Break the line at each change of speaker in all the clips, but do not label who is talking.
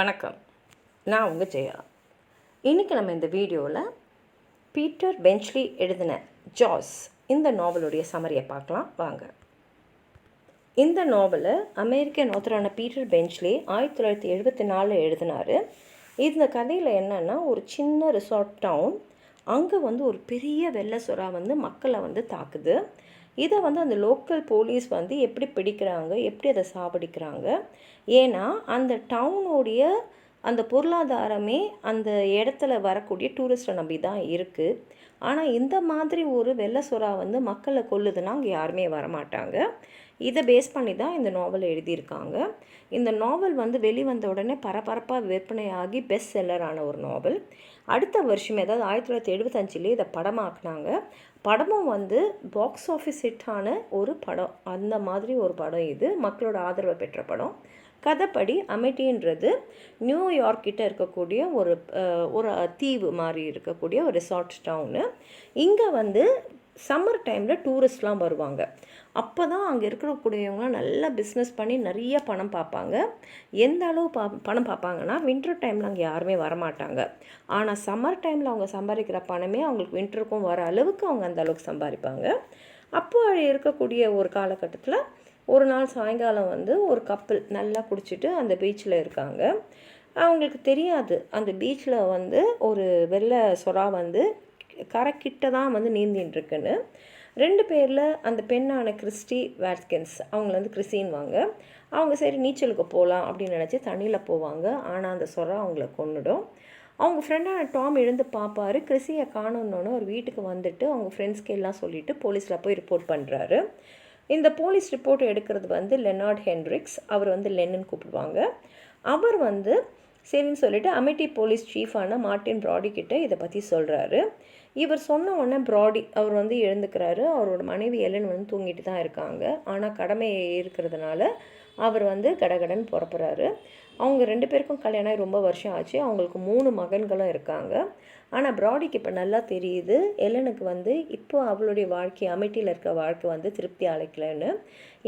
வணக்கம். நான் உங்கள் ஜெயா. இன்றைக்கி நம்ம இந்த வீடியோவில் பீட்டர் பெஞ்ச்லி எழுதின ஜாஸ் இந்த நாவலுடைய சமரியை பார்க்கலாம். வாங்க. இந்த நாவலை அமெரிக்க நோத்தரான பீட்டர் பெஞ்ச்லி ஆயிரத்தி தொள்ளாயிரத்தி எழுபத்தி நாலில் எழுதினார். இந்த கதையில் என்னென்னா ஒரு சின்ன ரிசார்ட் டவுன் அங்கே வந்து ஒரு பெரிய வெள்ளை சுறா வந்து மக்களை வந்து தாக்குது. இதை வந்து அந்த லோக்கல் போலீஸ் வந்து எப்படி பிடிக்கிறாங்க எப்படி அதை சாவடிக்கிறாங்க? ஏன்னா அந்த டவுனுடைய அந்த பொருளாதாரமே அந்த இடத்துல வரக்கூடிய டூரிஸ்ட்டை நம்பி தான் இருக்குது ஆனால் இந்த மாதிரி ஒரு வெள்ளை சுறா வந்து மக்களை கொல்லுதுன்னா அங்கே யாருமே வரமாட்டாங்க. இதை பேஸ் பண்ணி தான் இந்த நாவல் எழுதியிருக்காங்க. இந்த நாவல் வந்து வெளிவந்த உடனே பரபரப்பாக விற்பனையாகி பெஸ்ட் செல்லரான ஒரு நாவல் அடுத்த வருஷம் அதாவது ஆயிரத்தி தொள்ளாயிரத்தி எழுபத்தஞ்சிலே இதை படமாக்குனாங்க. படமும் வந்து பாக்ஸ் ஆஃபீஸ் ஹிட்டான ஒரு படம். அந்த மாதிரி ஒரு படம் இது. மக்களோட ஆதரவை பெற்ற படம். கதைப்படி அமிட்டின்றது நியூயார்க்கிட்ட இருக்கக்கூடிய ஒரு ஒரு தீவு மாதிரி இருக்கக்கூடிய ஒரு ரிசார்ட் டவுனு இங்கே வந்து சம்மர் டைமில் டூரிஸ்ட்லாம் வருவாங்க. அப்போ தான் அங்கே இருக்கக்கூடியவங்களாம் நல்லா பிஸ்னஸ் பண்ணி நிறைய பணம் பார்ப்பாங்க. எந்த அளவு பா பணம் பார்ப்பாங்கன்னா வின்டர் டைமில் அங்கே யாருமே வரமாட்டாங்க. ஆனால் சம்மர் டைமில் அவங்க சம்பாதிக்கிற பணமே அவங்களுக்கு வின்டருக்கும் வர அளவுக்கு அவங்க அந்த அளவுக்கு சம்பாதிப்பாங்க. அப்போது இருக்கக்கூடிய ஒரு காலகட்டத்தில் ஒரு நாள் சாயங்காலம் வந்து ஒரு கப்பல் நல்லா குடிச்சிட்டு அந்த பீச்சில் இருக்காங்க. அவங்களுக்கு தெரியாது. அந்த பீச்சில் வந்து ஒரு வெள்ளை சுறா வந்து கரைக்கிட்ட தான் வந்து நீந்தின்னு இருக்குன்னு ரெண்டு பேரில் அந்த பெண்ணான கிறிஸ்டி வேட்கின்ஸ் அவங்கள வந்து கிறிஸ்டின்வாங்க. அவங்க சரி நீச்சலுக்கு போகலாம் அப்படின்னு நினச்சி தண்ணியில் போவாங்க. ஆனால் அந்த சொரா அவங்கள கொன்னுடும். அவங்க ஃப்ரெண்டான டாம் எழுந்து பார்ப்பாரு கிறிஸியை காணணுன்னு ஒரு வீட்டுக்கு வந்துட்டு அவங்க ஃப்ரெண்ட்ஸ்க்கு எல்லாம் சொல்லிவிட்டு போலீஸில் போய் ரிப்போர்ட் பண்ணுறாரு இந்த போலீஸ் ரிப்போர்ட் எடுக்கிறது வந்து லெனார்ட் ஹென்ரிக்ஸ். அவர் வந்து லென்னன் கூப்பிடுவாங்க. அவர் வந்து சரின்னு சொல்லிட்டு அமிட்டி போலீஸ் சீஃபான மார்ட்டின் ப்ராடி கிட்ட இதை பற்றி சொல்கிறாரு இவர் சொன்ன உடனே ப்ராடி அவர் வந்து எழுந்துக்கிறாரு. அவரோட மனைவி எலன் வந்து தூங்கிட்டு தான் இருக்காங்க. ஆனால் கடமை இருக்கிறதுனால அவர் வந்து கடகடன் புறப்புறாரு அவங்க ரெண்டு பேருக்கும் கல்யாணம் ஆகி ரொம்ப வருஷம் ஆச்சு. அவங்களுக்கு மூணு மகன்களும் இருக்காங்க. ஆனால் ப்ராடிக்கு இப்போ நல்லா தெரியுது. எலனுக்கு வந்து இப்போ அவளுடைய வாழ்க்கை அமைட்டியில் இருக்க வாழ்க்கை வந்து திருப்தி அழைக்கலன்னு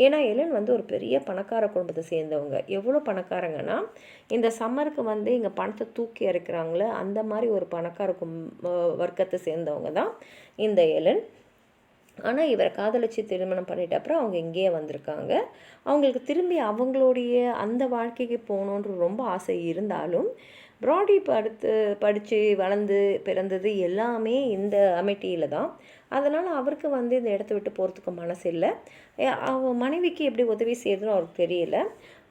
ஏன்னா எலன் வந்து ஒரு பெரிய பணக்கார குடும்பத்தை சேர்ந்தவங்க. எவ்வளோ பணக்காரங்கன்னா இந்த சம்மருக்கு வந்து இங்கே பணத்தை தூக்கி இறக்குறாங்களே அந்த மாதிரி ஒரு பணக்கார கும் வர்க்கத்தை சேர்ந்தவங்க தான் இந்த எலன். ஆனால் இவரை காதலிச்சு திருமணம் பண்ணிட்ட அப்புறம் அவங்க இங்கேயே வந்திருக்காங்க. அவங்களுக்கு திரும்பி அவங்களுடைய அந்த வாழ்க்கைக்கு போகணுன்ற ரொம்ப ஆசை இருந்தாலும் ப்ராடி படுத்து படித்து வளர்ந்து பிறந்தது எல்லாமே இந்த அமிட்டியில் தான். அதனால் அவருக்கு வந்து இந்த இடத்த விட்டு போகிறதுக்கு மனசு இல்லை அவ மனைவிக்கு எப்படி உதவி செய்யுதுன்னு அவருக்கு தெரியல.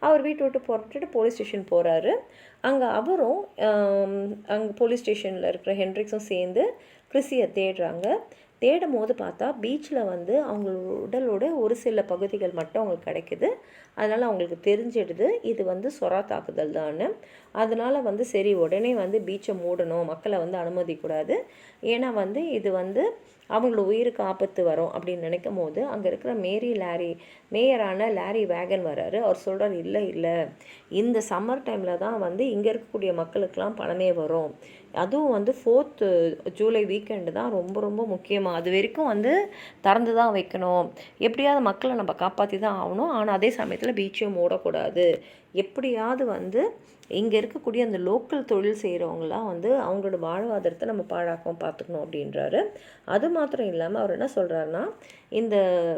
அவர் வீட்டை விட்டு போட்டுட்டு போலீஸ் ஸ்டேஷன் போகிறாரு அங்கே அவரும் அங்கே போலீஸ் ஸ்டேஷனில் இருக்கிற ஹென்ரிக்ஸும் சேர்ந்து கிறிஸியை தேடுறாங்க. தேடும் போது பார்த்தா பீச்சில் வந்து அவங்களோட உடலோட ஒரு சில பகுதிகள் மட்டும் அவங்களுக்கு கிடைக்குது. அதனால் அவங்களுக்கு தெரிஞ்சிடுது. இது வந்து சொரா தாக்குதல் தான் அதனால் வந்து சரி உடனே வந்து பீச்சை மூடணும். மக்களை வந்து அனுமதிக்கூடாது. ஏன்னா வந்து இது வந்து அவங்களோட உயிருக்கு ஆபத்து வரும் அப்படின்னு நினைக்கும் போது அங்கே இருக்கிற மேரி லாரி மேயரான லாரி வேகன் வராரு. அவர் சொல்கிறார் இல்லை இல்லை. இந்த சம்மர் டைமில் தான் வந்து இங்கே இருக்கக்கூடிய மக்களுக்கெல்லாம் பணமே வரும். அதுவும் வந்து ஃபோர்த்து uh, ஜூலை வீக்கெண்டு தான் ரொம்ப ரொம்ப முக்கியமாக அது வரைக்கும் வந்து திறந்து தான் வைக்கணும். எப்படியாவது மக்களை நம்ம காப்பாற்றி தான் ஆகணும். ஆனால் அதே சமயத்தில் பீச்சையும் மூடக்கூடாது எப்படியாவது வந்து இங்கே இருக்கக்கூடிய அந்த லோக்கல் தொழில் செய்கிறவங்களாம் வந்து அவங்களோட வாழ்வாதாரத்தை நம்ம பாழாக்கவும் பார்த்துக்கணும் அப்படின்றாரு. அது மாத்திரம் இல்லாமல் அவர் என்ன சொல்கிறாருன்னா இந்த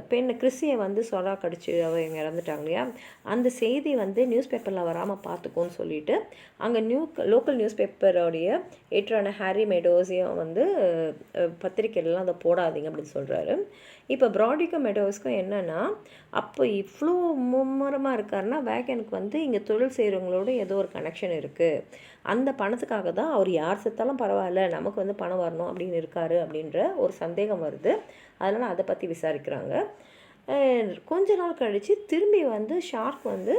பெண் கிறிஸ்டியை வந்து சொரா கடிச்சு அவங்க இறந்துட்டாங்க இல்லையா? அந்த செய்தி வந்து நியூஸ் பேப்பரில் வராமல் பார்த்துக்கோன்னு சொல்லிட்டு அங்கே நியூ லோக்கல் நியூஸ் பேப்பரோடைய ஏற்றான ஹாரி மெடோஸையும் வந்து அஹ், பத்திரிக்கையிலலாம் அதை போடாதீங்க அப்படின்னு சொல்கிறாரு இப்போ ப்ராடிக்கோ மெடோஸ்க்கும் என்னென்னா அப்போ இவ்வளோ மும்முரமாக இருக்காருன்னா வேகனுக்கு வந்து இங்கே தொழில் செய்கிறவங்களோட ஏதோ ஒரு கனெக்ஷன் இருக்குது அந்த பணத்துக்காக தான் அவர் யார் செத்தாலும் பரவாயில்ல நமக்கு வந்து பணம் வரணும் அப்படின்னு இருக்காரு அப்படின்ற ஒரு சந்தேகம் வருது. அதனால் அதை பற்றி விசாரிக்கிறாங்க. கொஞ்ச நாள் கழித்து திரும்பி வந்து ஷார்க் வந்து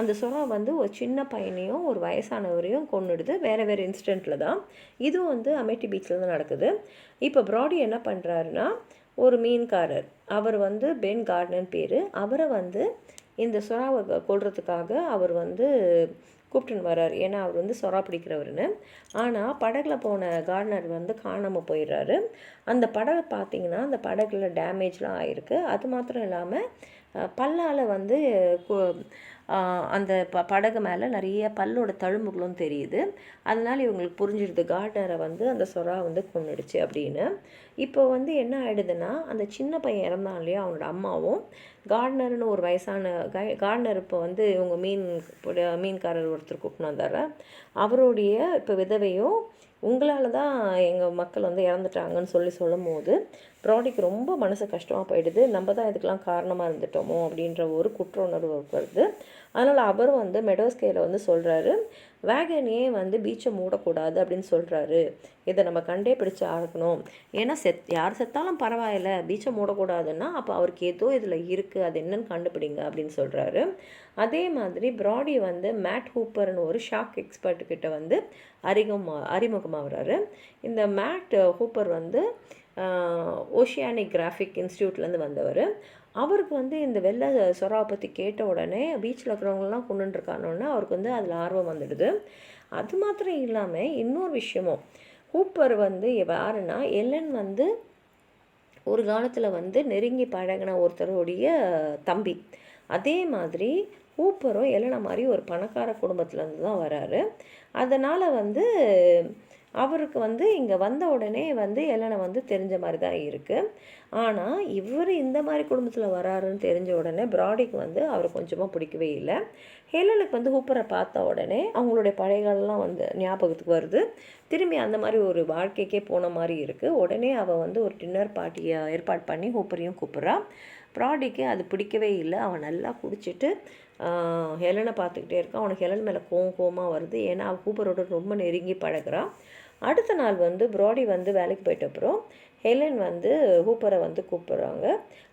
அந்த சுறா வந்து ஒரு சின்ன பையனையும் ஒரு வயசானவரையும் கொண்டுடுது வேறு வேறு இன்சிடெண்ட்டில் தான். இதுவும் வந்து அமேட்டி பீச்சில் தான் நடக்குது. இப்போ ப்ராடி என்ன பண்ணுறாருன்னா ஒரு மீன்காரர். அவர் வந்து பென் கார்டன் பேர். அவரை வந்து இந்த சுறாவை கொள்றதுக்காக அவர் வந்து கூப்பிட்டுன்னு வர்றார். ஏன்னா அவர் வந்து சொரா பிடிக்கிறவருன்னு. ஆனால் படகுல போன கார்டனர் வந்து காணாமல் போயிடுறாரு. அந்த படகு பார்த்தீங்கன்னா அந்த படகுல டேமேஜ்லாம் ஆயிருக்கு. அது மாத்திரம் இல்லாமல் பல்லால் வந்து அந்த ப படகு மேலே நிறைய பல்லோட தழும்புகளும் தெரியுது. அதனால் இவங்களுக்கு புரிஞ்சிடுது கார்டனரை வந்து அந்த சொரா வந்து கொன்னுடுச்சு அப்படின்னு. இப்போ வந்து என்ன ஆகிடுதுன்னா அந்த சின்ன பையன் இறந்தான் இல்லையா அவனோட அம்மாவும். கார்டனர்னு ஒரு வயசான கார்டனர் இப்போ வந்து இவங்க மீன் மீன்காரர் ஒருத்தர் கூப்பிட்டு வந்தார. அவருடைய இப்போ விதவையும் உங்களால் தான் எங்கள் மக்கள் வந்து இறந்துட்டாங்கன்னு சொல்லி சொல்லும் போது ப்ராடிக்கு ரொம்ப மனசு கஷ்டமாக போயிடுது. நம்ம தான் இதுக்கெல்லாம் காரணமாக இருந்துட்டோமோ அப்படின்ற ஒரு குற்ற உணர்வு வருது. அதனால் அவர் வந்து மெடோஸ்கேல வந்து சொல்கிறாரு வேகனையே வந்து பீச்சை மூடக்கூடாது அப்படின்னு சொல்கிறாரு இதை நம்ம கண்டே பிடிச்சு ஆகணும். ஏன்னா செத் யார் செத்தாலும் பரவாயில்ல. பீச்சை மூடக்கூடாதுன்னா அப்போ அவருக்கு ஏதோ இதில் இருக்குது அது என்னன்னு கண்டுபிடிங்க அப்படின்னு சொல்கிறாரு அதே மாதிரி ப்ராடி வந்து மேட் ஹூப்பர்னு ஒரு ஷாக் எக்ஸ்பர்ட்டுக்கிட்ட கிட்ட வந்து அறிமுகமா அறிமுகமாகறாரு. இந்த மேட் ஹூப்பர் வந்து ஓஷியானிக் கிராஃபிக் இன்ஸ்டியூட்லேருந்து வந்தவர். அவருக்கு வந்து இந்த வெள்ளை சொராவை பற்றி கேட்ட உடனே பீச்சில் இருக்கிறவங்களாம் கொண்டுருக்கானோடனே அவருக்கு வந்து அதில் ஆர்வம் வந்துடுது. அது மாத்திரம் இல்லாமல் இன்னொரு விஷயமும். ஹூப்பர் வந்து யாருன்னா எல்லன் வந்து ஒரு காலத்தில் வந்து நெருங்கி பழகின ஒருத்தருடைய தம்பி. அதே மாதிரி கூப்பரும் எலனா மாதிரி ஒரு பணக்கார குடும்பத்துலேருந்து தான் வராரு. அதனால் வந்து அவருக்கு வந்து இங்கே வந்த உடனே வந்து எலனை வந்து தெரிஞ்ச மாதிரி தான் இருக்குது ஆனால் இவர் இந்த மாதிரி குடும்பத்தில் வராருன்னு தெரிஞ்ச உடனே ப்ராடிக்கு வந்து அவரை கொஞ்சமாக பிடிக்கவே இல்லை. ஹெலனுக்கு வந்து ஹூப்பரை பார்த்த உடனே அவங்களுடைய பழையகாலெலாம் வந்து ஞாபகத்துக்கு வருது. திரும்பி அந்த மாதிரி ஒரு வாழ்க்கைக்கே போன மாதிரி இருக்குது உடனே அவள் வந்து ஒரு டின்னர் பார்ட்டியை ஏற்பாடு பண்ணி ஹூப்பரையும் கூப்பிட்றா. ப்ராடிக்கு அது பிடிக்கவே இல்லை. அவன் நல்லா குடிச்சிட்டு ஹெலனை பார்த்துக்கிட்டே இருக்கான் அவனுக்கு ஹெலன் மேலே கோவம் கோவமாக வருது. ஏன்னா அவன் கூப்பரோட ரொம்ப நெருங்கி பழகுறான் அடுத்த நாள் வந்து ப்ராடி வந்து வேலைக்கு போயிட்ட அப்புறம் ஹெலன் வந்து ஹூப்பரை வந்து கூப்பிட்றாங்க.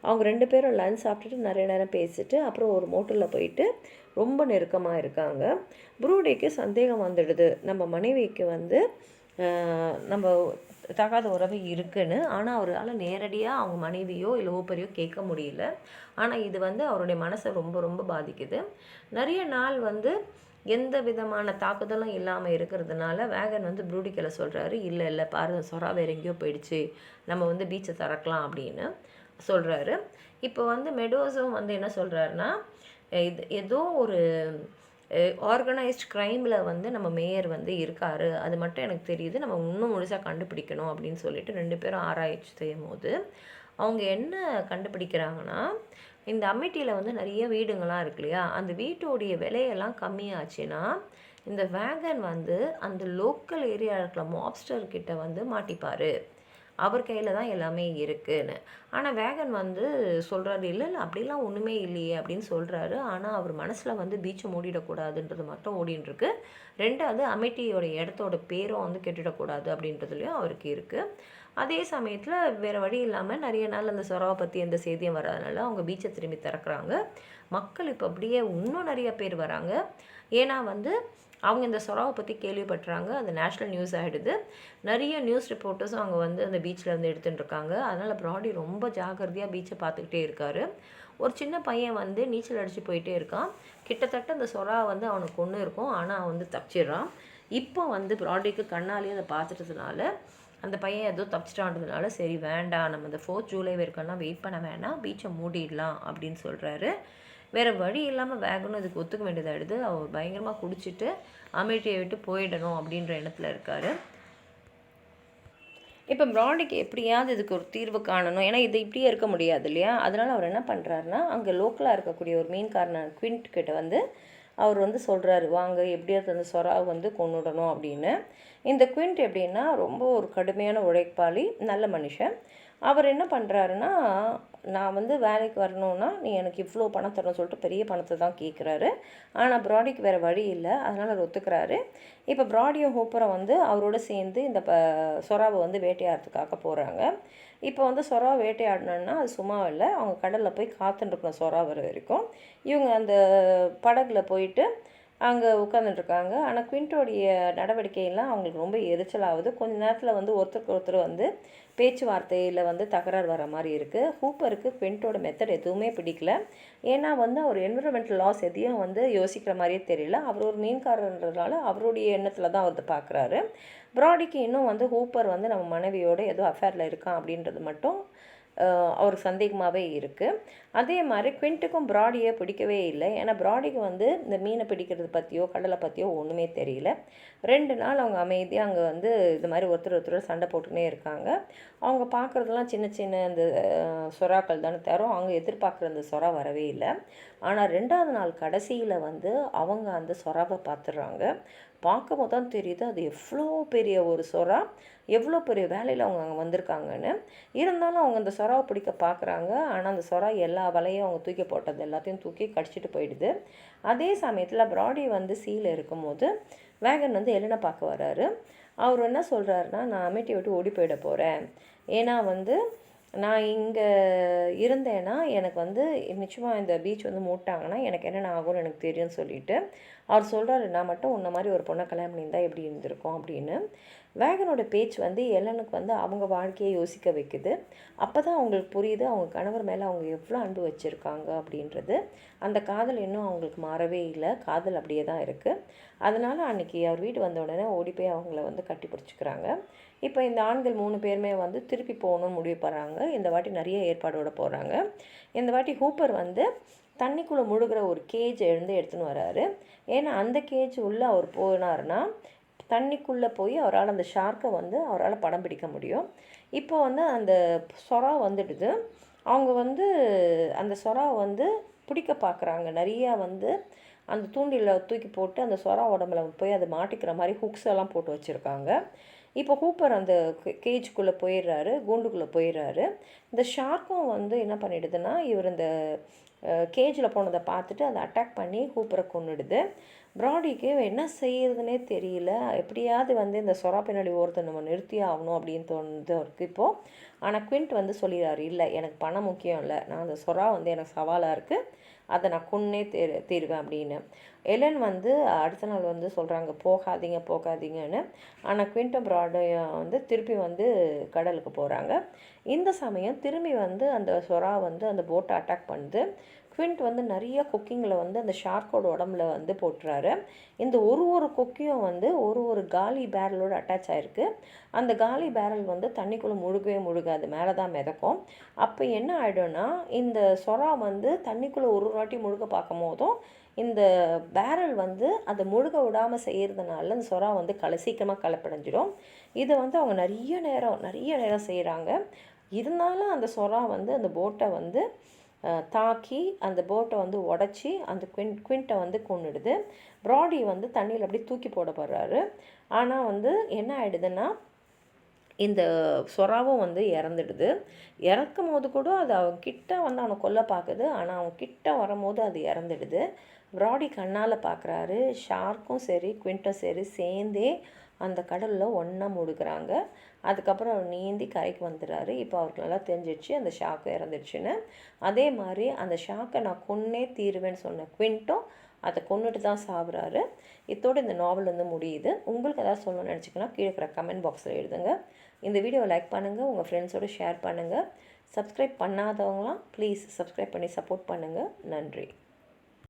அவங்க ரெண்டு பேரும் லஞ்ச் சாப்பிட்டுட்டு நிறைய நேரம் பேசிட்டு அப்புறம் ஒரு மோட்டலில் போயிட்டு ரொம்ப நெருக்கமாக இருக்காங்க. ப்ரூடிக்கு சந்தேகம் வந்துடுது. நம்ம மனைவிக்கு வந்து நம்ம தகாத உறவு இருக்குன்னு ஆனால் அவரால் நேரடியாக அவங்க மனைவியோ இல்லை ஓப்பரியோ கேட்க முடியல. ஆனால் இது வந்து அவருடைய மனசை ரொம்ப ரொம்ப பாதிக்குது. நிறைய நாள் வந்து எந்த விதமான தாக்குதலும் இல்லாமல் இருக்கிறதுனால வேகன் வந்து ப்ரூடிக்கலை சொல்கிறாரு இல்லை இல்லை பாரு சொரா வேற எங்கேயோ போயிடுச்சு. நம்ம வந்து பீச்சை திறக்கலாம் அப்படின்னு சொல்கிறாரு இப்போ வந்து மெடோஸும் வந்து என்ன சொல்கிறாருன்னா இது ஏதோ ஒரு ஆர்கனைஸ்ட் க்ரைமில் வந்து நம்ம மேயர் வந்து இருக்கார். அது மட்டும் எனக்கு தெரியுது. நம்ம இன்னும் முழுசாக கண்டுபிடிக்கணும் அப்படின்னு சொல்லிட்டு ரெண்டு பேரும் ஆராய்ச்சி செய்யும் போது அவங்க என்ன கண்டுபிடிக்கிறாங்கன்னா இந்த அமிட்டியில் வந்து நிறைய வீடுங்கள்லாம் இருக்கு இல்லையா? அந்த வீட்டோடைய விலையெல்லாம் கம்மியாச்சுன்னா இந்த வேகன் வந்து அந்த லோக்கல் ஏரியா இருக்கிற மாப்ஸ்டர்கிட்ட வந்து மாட்டிப்பார். அவர் கையில் தான் எல்லாமே இருக்குதுன்னு ஆனால் வேகன் வந்து சொல்கிறாரு இல்லை இல்லை அப்படிலாம் ஒன்றுமே இல்லையே அப்படின்னு சொல்கிறாரு ஆனால் அவர் மனசில் வந்து பீச்சை மூடிடக்கூடாதுன்றது மட்டும் ஓடின்னு ரெண்டாவது அமிட்டியோட இடத்தோட பேரும் வந்து கெட்டுடக்கூடாது அப்படின்றதுலையும் அவருக்கு இருக்குது அதே சமயத்தில் வேறு வழி இல்லாமல் நிறைய நாள் அந்த சொரவை பற்றி எந்த செய்தியும் வராதனால அவங்க பீச்சை திரும்பி திறக்கிறாங்க. மக்கள் இப்போ அப்படியே இன்னும் நிறைய பேர் வராங்க. ஏன்னா வந்து அவங்க இந்த சொராவை பற்றி கேள்விப்பட்டுறாங்க. அது நேஷ்னல் நியூஸ் ஆகிடுது நிறைய நியூஸ் ரிப்போர்ட்டர்ஸும் அங்கே வந்து அந்த பீச்சில் வந்து எடுத்துகிட்டு இருக்காங்க. அதனால் ப்ராடி ரொம்ப ஜாகிரதையாக பீச்சை பார்த்துக்கிட்டே இருக்காரு. ஒரு சின்ன பையன் வந்து நீச்சல் அடித்து போயிட்டே இருக்கான். கிட்டத்தட்ட அந்த சொரா வந்து அவனுக்கு ஒன்று இருக்கும். ஆனால் அவன் வந்து தப்பிச்சிடுறான். இப்போ வந்து ப்ராடிக்கு கண்ணாலேயே அதை பார்த்துட்டதுனால அந்த பையன் ஏதோ தப்பிச்சிட்டான்றதுனால சரி வேண்டாம். நம்ம இந்த ஃபோர்த் ஜூலை வரைக்கும்லாம் வெயிட் பண்ண வேணாம். பீச்சை மூடிடலாம் அப்படின்னு சொல்கிறாரு வேறு வழி இல்லாமல் வேகனும் இதுக்கு ஒத்துக்க வேண்டியதாகிடுது அவர் பயங்கரமாக குடிச்சிட்டு அமேட்டியை விட்டு போயிடணும் அப்படின்ற எண்ணத்தில் இருக்கார். இப்போ ப்ராடிக்கு எப்படியாவது இதுக்கு ஒரு தீர்வு காணணும். ஏன்னா இது இப்படியே இருக்க முடியாது இல்லையா? அதனால் அவர் என்ன பண்ணுறாருன்னா அங்கே லோக்கலாக இருக்கக்கூடிய ஒரு மீன்காரன குவிண்ட் கிட்ட வந்து அவர் வந்து சொல்கிறாரு வாங்க எப்படியாவது அந்த சொராவை வந்து கொண்டுடணும் அப்படின்னு. இந்த குவிண்ட் எப்படின்னா ரொம்ப ஒரு கடுமையான உழைப்பாளி நல்ல மனுஷன். அவர் என்ன பண்ணுறாருன்னா நான் வந்து வேலைக்கு வரணும்னா நீ எனக்கு இவ்வளோ பணம் தரணும்னு சொல்லிட்டு பெரிய பணத்தை தான் கேட்குறாரு. ஆனால் ப்ராடிக்கு வேறு வழி இல்லை. அதனால் அவர் ஒத்துக்கிறாரு. இப்போ ப்ராடியும் ஹூப்பரும் வந்து அவரோட சேர்ந்து இந்த ப சொராவை வந்து வேட்டையாடுறதுக்காக போகிறாங்க இப்போ வந்து சொரா வேட்டையாடணுன்னா அது சும்மா இல்லை. அவங்க கடலில் போய் காத்துட்டுருக்கணும் சொரா வர வரைக்கும். இவங்க அந்த படகுல போயிட்டு அங்கே உட்காந்துட்டுருக்காங்க ஆனால் குவிண்டோடைய நடவடிக்கையெல்லாம் அவங்களுக்கு ரொம்ப எரிச்சலாகுது. கொஞ்ச நேரத்தில் வந்து ஒருத்தருக்கு ஒருத்தர் வந்து பேச்சுவார்த்தையில் வந்து தகராறு வர மாதிரி இருக்குது ஹூப்பருக்கு குவிண்டோட மெத்தட் எதுவுமே பிடிக்கல. ஏன்னா வந்து அவர் என்விரான்மெண்டல் லாஸ் எதையும் வந்து யோசிக்கிற மாதிரியே தெரியல. அவர் ஒரு மீன்காரன்றதுனால அவருடைய எண்ணத்தில் தான் அவர் பார்க்குறாரு ப்ராடிக்கு இன்னும் வந்து ஹூப்பர் வந்து நம்ம மனைவியோட ஏதோ அஃபேரில் இருக்கான் அப்படின்றது மட்டும் அவருக்கு சந்தேகமாகவே இருக்குது அதே மாதிரி குவிண்ட்டுக்கும் ப்ராடியை பிடிக்கவே இல்லை. ஏன்னா ப்ராடிக்கு வந்து இந்த மீனை பிடிக்கிறது பற்றியோ கடலை பற்றியோ ஒன்றுமே தெரியல. ரெண்டு நாள் அவங்க அமைதியாக அங்கே வந்து இது மாதிரி ஒருத்தர் ஒருத்தர் சண்டை போட்டுக்கினே இருக்காங்க. அவங்க பார்க்குறதுலாம் சின்ன சின்ன இந்த சொறாக்கள் தானே தரும். அவங்க எதிர்பார்க்குற அந்த சொரா வரவே இல்லை. ஆனால் ரெண்டாவது நாள் கடைசியில் வந்து அவங்க அந்த சொராவை பார்த்துடுறாங்க. பார்க்கும் போது தான் தெரியுது அது எவ்வளோ பெரிய ஒரு சொரா எவ்வளோ பெரிய வேலையில் அவங்க அங்கே வந்திருக்காங்கன்னு. இருந்தாலும் அவங்க அந்த சொராவை பிடிக்க பார்க்குறாங்க. ஆனால் அந்த சொரா எல்லா வலையும் அவங்க தூக்கி போட்டது எல்லாத்தையும் தூக்கி கடிச்சிட்டு போயிடுது. அதே சமயத்தில் ப்ராடி வந்து சீல இருக்கும்போது வேகன் வந்து எலினை பார்க்க வர்றாரு. அவர் என்ன சொல்கிறாருன்னா நான் அமேட்டி விட்டு ஓடி போயிட போகிறேன் ஏன்னா வந்து நான் இங்கே இருந்தேன்னா எனக்கு வந்து நிச்சயமாக இந்த பீச் வந்து மூட்டாங்கன்னா எனக்கு என்னென்ன ஆகும்னு எனக்கு தெரியும்னு சொல்லிட்டு அவர் சொல்கிறாரு நான் மட்டும் உன்ன மாதிரி ஒரு பொண்ணை கல்யாணம் பண்ணியிருந்தா எப்படி இருந்திருக்கும்? அப்படின்னு. வேகனோட பேச்சு வந்து எல்லனுக்கு வந்து அவங்க வாழ்க்கையை யோசிக்க வைக்குது. அப்போ தான் அவங்களுக்கு புரியுது அவங்க கணவர் மேலே அவங்க எவ்வளோ அன்பு வச்சுருக்காங்க அப்படின்றது. அந்த காதல் இன்னும் அவங்களுக்கு மாறவே இல்லை. காதல் அப்படியே தான் இருக்குது அதனால் அன்றைக்கி அவர் வீடு வந்த உடனே ஓடி போய் அவங்கள வந்து கட்டி பிடிச்சிக்கிறாங்க. இப்போ இந்த ஆண்கள் மூணு பேருமே வந்து திருப்பி போகணும்னு முடிவு பண்ணுறாங்க இந்த வாட்டி நிறைய ஏற்பாடோடு போகிறாங்க இந்த வாட்டி ஹூப்பர் வந்து தண்ணிக்குள்ளே முழுகிற ஒரு கேஜ் எழுந்து எடுத்துன்னு வராரு. ஏன்னா அந்த கேஜ் உள்ளே அவர் போனார்னா தண்ணிக்குள்ளே போய் அவரால் அந்த ஷார்க்கை வந்து அவரால் படம் பிடிக்க முடியும். இப்போ வந்து அந்த சொரா வந்துடுது. அவங்க வந்து அந்த சொரா வந்து பிடிக்க பார்க்குறாங்க. நிறையா வந்து அந்த தூண்டில் தூக்கி போட்டு அந்த சொரா உடம்புல போய் அதை மாட்டிக்கிற மாதிரி ஹுக்ஸ் எல்லாம் போட்டு வச்சுருக்காங்க. இப்போ ஹூப்பர் அந்த கேஜுக்குள்ளே போயிடுறாரு கூண்டுக்குள்ளே போயிடுறாரு. இந்த ஷார்க்கும் வந்து என்ன பண்ணிடுதுன்னா இவர் இந்த கேஜில் போனதை பார்த்துட்டு அதை அட்டாக் பண்ணி ஹூப்பரை கொண்டுடுது ப்ராடிக்கு என்ன செய்யறதுனே தெரியல. எப்படியாவது வந்து இந்த சொரா பின்னாடி ஓரத்தை நம்ம நிறுத்தி ஆகணும் அப்படின்னு தோணுது அவருக்கு இப்போது ஆனால் குவிண்ட் வந்து சொல்லிடுறாரு இல்லை எனக்கு பணம் முக்கியம் இல்லை. நான் அந்த சொரா வந்து எனக்கு சவாலாக இருக்குது அதை நான் கொன்னே தீர் தீருவேன் அப்படின்னு. எலன் வந்து அடுத்த நாள் வந்து சொல்கிறாங்க போகாதீங்க போகாதீங்கன்னு. ஆனால் குவிண்டம் ப்ராடையும் வந்து திருப்பி வந்து கடலுக்கு போகிறாங்க இந்த சமயம் திரும்பி வந்து அந்த சொரா வந்து அந்த போட்டை அட்டாக் பண்ணுது. குவிண்ட் வந்து நிறைய குக்கிங்கில் வந்து அந்த ஷார்க்கோட உடம்புல வந்து போட்டுறாரு. இந்த ஒரு ஒரு கொக்கியும் வந்து ஒரு ஒரு காலி பேரலோடு அட்டாச் ஆகிருக்கு அந்த காலி பேரல் வந்து தண்ணிக்குள்ளே முழுகவே முழுகாது மேலே தான் மிதக்கும். அப்போ என்ன ஆகிடும்னா இந்த சொரா வந்து தண்ணிக்குள்ளே ஒரு வாட்டி முழுக பார்க்கும் போதும் இந்த பேரல் வந்து அதை முழுக விடாமல் செய்கிறதுனால அந்த சொரா வந்து கலை சீக்கிரமாக களைப்படைஞ்சிடும் இதை வந்து அவங்க நிறைய நேரம் நிறைய நேரம் செய்கிறாங்க இருந்தாலும் அந்த சொரா வந்து அந்த போட்டை வந்து தாக்கி அந்த போட்டை வந்து உடச்சி அந்த குவின் குவிண்ட்டை வந்து கொண்டுடுது ப்ராடி வந்து தண்ணியில் அப்படி தூக்கி போடப்படுறாரு ஆனால் வந்து என்ன ஆகிடுதுன்னா இந்த சொராவும் வந்து இறந்துடுது. இறக்கும் போது கூட அது அவன் கிட்ட வந்து அவனை கொல்ல பார்க்குது. ஆனால் அவன் கிட்ட வரும்போது அது இறந்துடுது. ப்ராடி கண்ணால் பார்க்குறாரு ஷார்க்கும் சரி குவிண்ட்டும் சரி சேர்ந்தே அந்த கடலில் ஒன்றா முடுக்கிறாங்க அதுக்கப்புறம் அவர் நீந்தி கரைக்கு வந்துடுறாரு. இப்போ அவருக்கு நல்லா தெரிஞ்சிடுச்சு அந்த ஷாக்கு இறந்துடுச்சுன்னு. அதே மாதிரி அந்த ஷாக்கை நான் கொன்னே தீருவேன்னு சொன்ன குவிண்ட்டும் அதை கொண்டுட்டு தான் சாப்பிட்றாரு இதோடு இந்த நாவல் வந்து முடியுது. உங்களுக்கு ஏதாவது சொல்லணும்னு நினச்சிக்கலாம் கீழே இருக்கிற கமெண்ட் பாக்ஸில் எழுதுங்க. இந்த வீடியோவை லைக் பண்ணுங்கள் உங்கள் ஃப்ரெண்ட்ஸோடு ஷேர் பண்ணுங்கள் சப்ஸ்கிரைப் பண்ணாதவங்களாம் ப்ளீஸ் சப்ஸ்கிரைப் பண்ணி சப்போர்ட் பண்ணுங்கள் நன்றி.